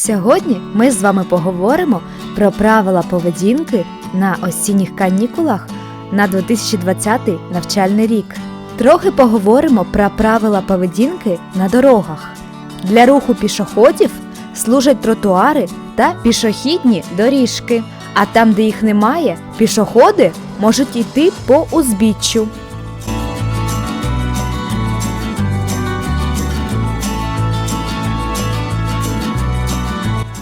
Сьогодні ми з вами поговоримо про правила поведінки на осінніх канікулах на 2020 навчальний рік. Трохи поговоримо про правила поведінки на дорогах. Для руху пішоходів служать тротуари та пішохідні доріжки. А там, де їх немає, пішоходи можуть йти по узбіччю.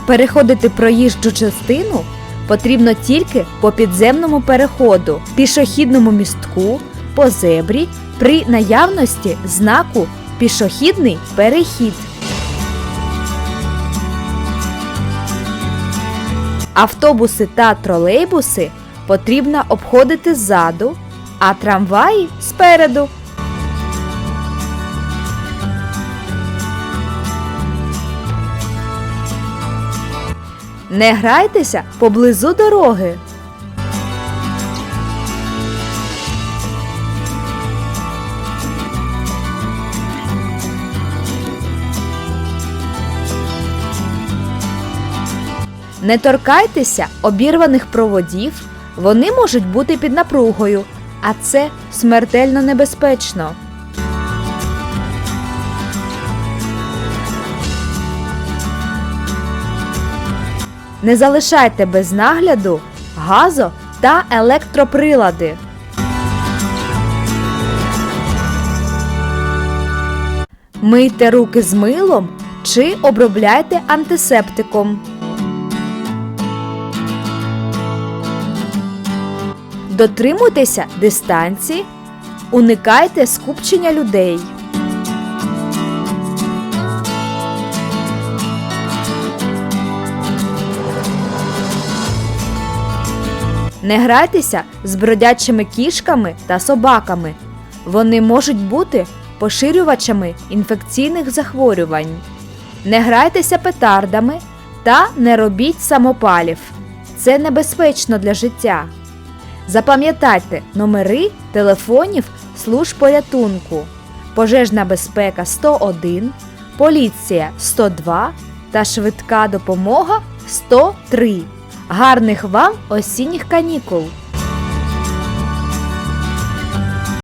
Переходити проїжджу частину потрібно тільки по підземному переходу, пішохідному містку, по зебрі при наявності знаку пішохідний перехід. Автобуси та тролейбуси потрібно обходити ззаду, а трамваї спереду. Не грайтеся поблизу дороги. Не торкайтеся обірваних проводів, вони можуть бути під напругою, а це смертельно небезпечно. Не залишайте без нагляду газо та електроприлади. Мийте руки з милом чи обробляйте антисептиком. Дотримуйтеся дистанції, уникайте скупчення людей. Не грайтеся з бродячими кішками та собаками. Вони можуть бути поширювачами інфекційних захворювань. Не грайтеся петардами та не робіть самопалів. Це небезпечно для життя. Запам'ятайте номери телефонів служб порятунку, пожежна безпека 101, поліція 102 та швидка допомога 103. Гарних вам осінніх канікул!